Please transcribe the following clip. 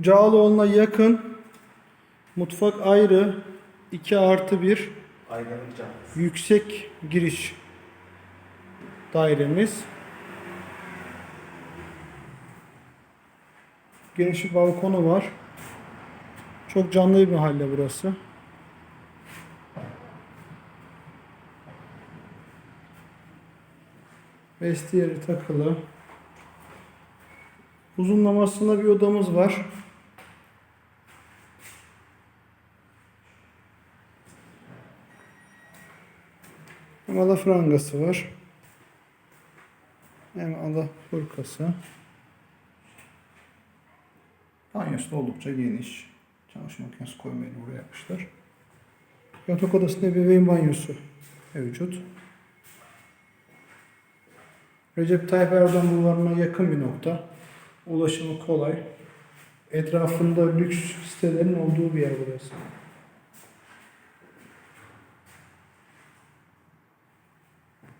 Cağaloğlu'na yakın. Mutfak ayrı. 2 artı 1. Aydınlık Caddesi. Yüksek giriş dairemiz. Geniş bir balkonu var. Çok canlı bir mahalle burası. Vestiyeri takılı. Uzunlamasında bir odamız var. Hem alafrangası var. Hem alafurkası. Banyosu da oldukça geniş. Çamaşır makinesi koymayı buraya yapmışlar. Yatak odasında bebeğin banyosu mevcut. Recep Tayyip Erdoğan bulvarına yakın bir nokta. Ulaşımı kolay. Etrafında lüks sitelerin olduğu bir yer burası.